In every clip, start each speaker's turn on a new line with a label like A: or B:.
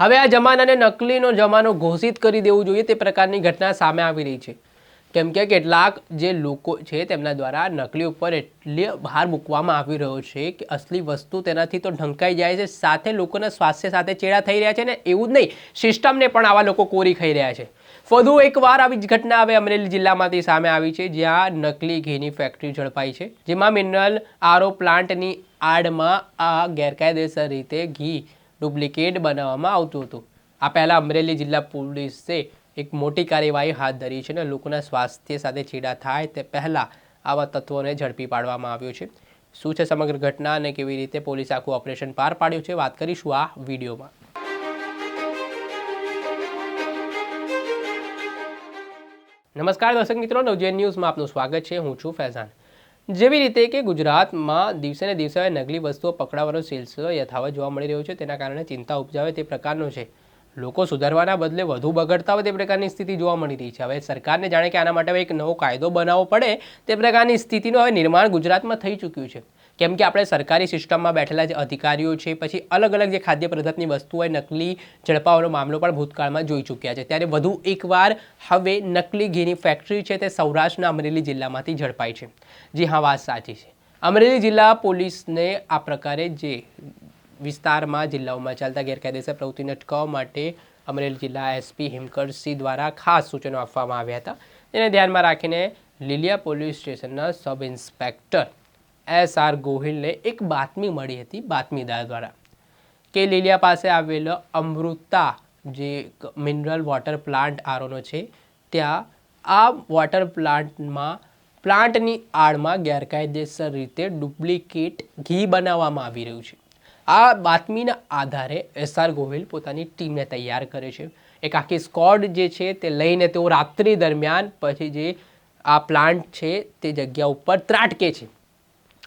A: હવે આ જમાનાને નકલીનો જમાનો ઘોષિત કરી દેવું જોઈએ તે પ્રકારની ઘટના સામે આવી રહી છે. કેમ કે કેટલાક જે લોકો છે તેમના દ્વારા નકલી ઉપર એટલે ભાર મૂકવામાં આવી રહ્યો છે કે અસલી વસ્તુ તેનાથી તો ઢંકાઈ જાય છે, સાથે લોકોના સ્વાસ્થ્ય સાથે ચેડા થઈ રહ્યા છે ને એવું જ નહીં, સિસ્ટમને પણ આવા લોકો કોરી ખાઈ રહ્યા છે. વધુ એકવાર આવી જ ઘટના હવે અમરેલી જિલ્લામાંથી સામે આવી છે, જ્યાં નકલી ઘીની ફેક્ટરી ઝડપાઈ છે, જેમાં મિનરલ આરો પ્લાન્ટની આડમાં આ ગેરકાયદેસર રીતે ઘી ડુપ્લિકેટ બનાવવામાં આવતું હતું. આ પહેલાં અમરેલી જિલ્લા પોલીસે એક મોટી કાર્યવાહી હાથ ધરી છે અને લોકોના સ્વાસ્થ્ય સાથે છેડા થાય તે પહેલાં આવા તત્વોને ઝડપી પાડવામાં આવ્યો છે. શું છે સમગ્ર ઘટના અને કેવી રીતે પોલીસ આખું ઓપરેશન પાર પાડ્યું છે વાત કરીશું આ વિડીયોમાં. નમસ્કાર દર્શક મિત્રો નવજૈન ન્યૂઝમાં આપનું સ્વાગત છે. હું છું ફૈઝાન. જેવી રીતે કે ગુજરાતમાં દિવસે ને દિવસે નકલી વસ્તુઓ પકડાવાનો સિલસિલો યથાવત જોવા મળી રહ્યો છે, તેના કારણે ચિંતા ઉપજાવે તે પ્રકારનો છે. લોકો સુધારવાના બદલે વધુ બગડતા હોય તે પ્રકારની સ્થિતિ જોવા મળી રહી છે. હવે સરકારને જાણે કે આના માટે એક નવો કાયદો બનાવવો પડે તે પ્રકારની સ્થિતિનું હવે નિર્માણ ગુજરાતમાં થઈ ચૂક્યું છે. કેમ કે આપણે સરકારી સિસ્ટમમાં બેઠેલા જે અધિકારીઓ છે, પછી અલગ અલગ જે ખાદ્ય પદાર્થની વસ્તુ હોય, નકલી ઝડપાવાનો મામલો પણ ભૂતકાળમાં જોઈ ચૂક્યા છે. ત્યારે વધુ એકવાર હવે નકલી ઘીની ફેક્ટરી છે તે સૌરાષ્ટ્રના અમરેલી જિલ્લામાંથી ઝડપાઈ છે. જી હા, વાત સાચી છે. અમરેલી જિલ્લા પોલીસને આ પ્રકારે જે વિસ્તારમાં, જિલ્લાઓમાં ચાલતા ગેરકાયદેસર પ્રવૃત્તિને અટકાવવા માટે અમરેલી જિલ્લા એસપી હિમકરસિંહ દ્વારા ખાસ સૂચનો આપવામાં આવ્યા હતા. તેને ધ્યાનમાં રાખીને લીલિયા પોલીસ સ્ટેશનના સબ ઇન્સ્પેક્ટર એસ આર ગોહિલને એક બાતમી મળી હતી બાતમીદાર દ્વારા કે લીલિયા પાસે આવેલો અમૃતા જે મિનરલ વોટર પ્લાન્ટ આરોનો છે, ત્યાં આ વોટર પ્લાન્ટમાં પ્લાન્ટની આડમાં ગેરકાયદેસર રીતે ડુપ્લિકેટ ઘી બનાવવામાં આવી રહ્યું છે. આ બાતમીના આધારે એસઆર ગોહિલ પોતાની ટીમને તૈયાર કરે છે. એક આખી સ્કોડ જે છે તે લઈને તેઓ રાત્રિ દરમિયાન પછી જે આ પ્લાન્ટ છે તે જગ્યા ઉપર ત્રાટકે છે.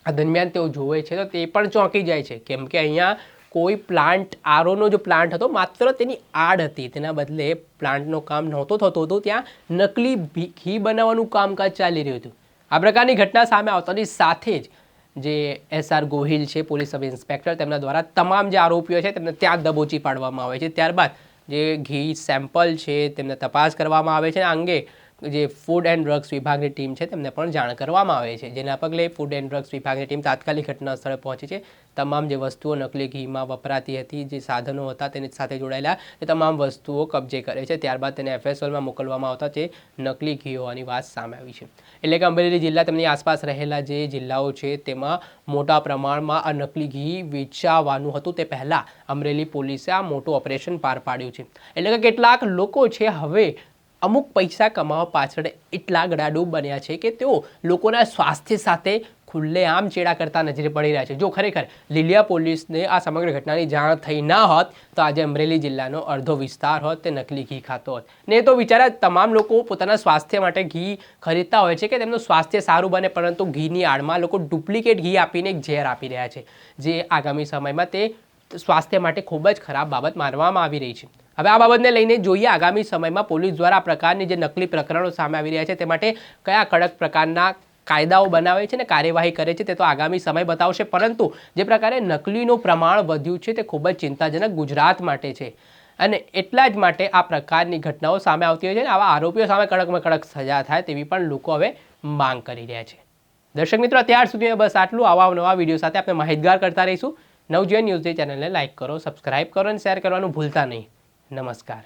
A: આ દરમિયાન તેઓ જોવે છે, તો તે પણ ચોંકી જાય છે. કેમ કે અહીંયા કોઈ પ્લાન્ટ, આરોનો જો પ્લાન્ટ હતો, માત્ર તેની આડ હતી. તેના બદલે પ્લાન્ટનું કામ નહોતો થતો હતો ત્યાં નકલી ઘી બનાવવાનું કામકાજ ચાલી રહ્યું હતું. આ પ્રકારની ઘટના સામે આવતાની સાથે જ જે એસઆર ગોહિલ છે, પોલીસ સબ ઇન્સ્પેક્ટર, તેમના દ્વારા તમામ જે આરોપીઓ છે, તેમને ત્યાં દબોચી પાડવામાં આવે છે. ત્યારબાદ જે ઘી સેમ્પલ છે, તેમને તપાસ કરવામાં આવે છે. આ અંગે જે ફૂડ એન્ડ ડ્રગ્સ વિભાગની ટીમ છે તેમને પણ જાણ કરવામાં આવે છે. જેના પગલે ફૂડ એન્ડ ડ્રગ્સ વિભાગની ટીમ તાત્કાલિક ઘટના સ્થળે પહોંચી છે. તમામ જે વસ્તુઓ નકલી ઘીમાં વપરાતી હતી, જે સાધનો હતા તેની સાથે જોડાયેલા, એ તમામ વસ્તુઓ કબજે કરે છે. ત્યારબાદ તેને એફએસએલમાં મોકલવામાં આવતા તે નકલી ઘી હોવાની વાત સામે આવી છે. એટલે કે અમરેલી જિલ્લા તેમની આસપાસ રહેલા જે જિલ્લાઓ છે, તેમાં મોટા પ્રમાણમાં આ નકલી ઘી વેચાવાનું હતું. તે પહેલાં અમરેલી પોલીસે આ મોટું ઓપરેશન પાર પાડ્યું છે. એટલે કે કેટલાક લોકો છે, હવે અમુક પૈસા કમાવા પાછળ એટલા ગડાડૂબ બન્યા છે કે તેઓ લોકોના સ્વાસ્થ્ય સાથે ખુલ્લેઆમ ચેડા કરતા નજરે પડી રહ્યા છે. જો ખરેખર લીલિયા પોલીસને આ સમગ્ર ઘટનાની જાણ થઈ ના હોત, તો આજે અમરેલી જિલ્લાનો અડધો વિસ્તાર હોત તે નકલી ઘી ખાતો હોત. ને તો વિચારા તમામ લોકો પોતાના સ્વાસ્થ્ય માટે ઘી ખરીદતા હોય છે કે તેમનું સ્વાસ્થ્ય સારું બને, પરંતુ ઘીની આડમાં લોકો ડુપ્લિકેટ ઘી આપીને એક ઝેર આપી રહ્યા છે. જે આગામી સમયમાં તે સ્વાસ્થ્ય માટે ખૂબ જ ખરાબ બાબત માનવામાં આવી રહી છે. હવે આ બાબતને લઈને જોઈએ આગામી સમયમાં પોલીસ દ્વારા આ પ્રકારની જે નકલી પ્રકરણો સામે આવી રહ્યા છે તે માટે કયા કડક પ્રકારના કાયદાઓ બનાવે છે ને કાર્યવાહી કરે છે તે તો આગામી સમય બતાવશે. પરંતુ જે પ્રકારે નકલીનું પ્રમાણ વધ્યું છે તે ખૂબ જ ચિંતાજનક ગુજરાત માટે છે. અને એટલા જ માટે આ પ્રકારની ઘટનાઓ સામે આવતી હોય છે અને આવા આરોપીઓ સામે કડકમાં કડક સજા થાય તેવી પણ લોકો હવે માંગ કરી રહ્યા છે. દર્શક મિત્રો, અત્યાર સુધી બસ આટલું. આવા નવા વીડિયો સાથે આપણે માહિતગાર કરતા રહીશું. નવજીવન ન્યૂઝ ચેનલને લાઇક કરો સબસ્ક્રાઇબ કરો અને શેર કરવાનું ભૂલતા નહીં. નમસ્કાર.